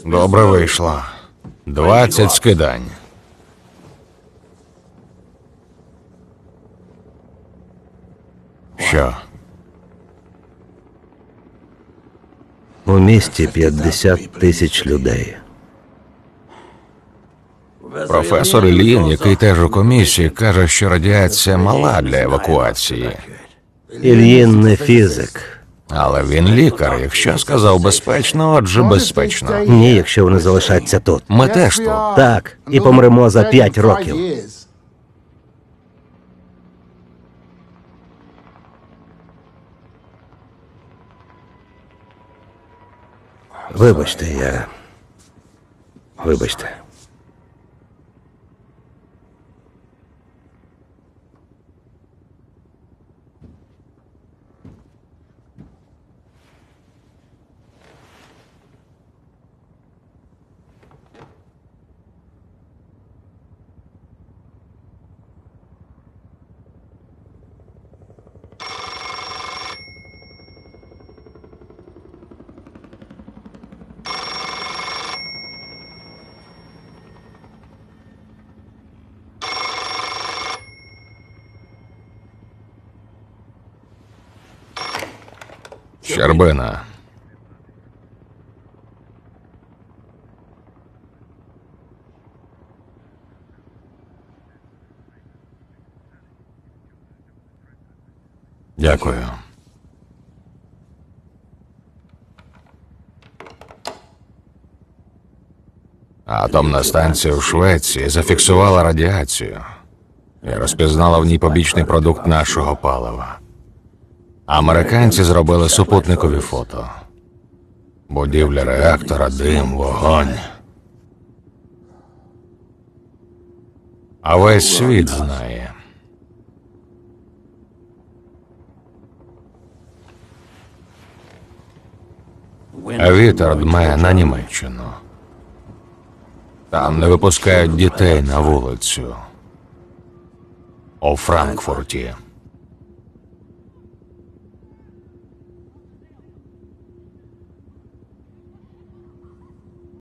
Добре вийшло. 20 скидань. Що? У місті 50 тисяч людей. Професор Ілін, який теж у комісії, каже, що радіація мала для евакуації. Ільїн не фізик. Але він лікар. Якщо сказав безпечно, отже безпечно. Ні, якщо вони залишаться тут. Ми теж тут. Так, і помремо за 5 років. Вибачте, я. Вибачте. Щербина. Дякую. Атомна станція в Швеції зафіксувала радіацію і розпізнала в ній побічний продукт нашого палива. Американці зробили супутникові фото. Будівля реактора, дим, вогонь. А весь світ знає. Вітер дме на Німеччину. Там не випускають дітей на вулицю. У Франкфурті.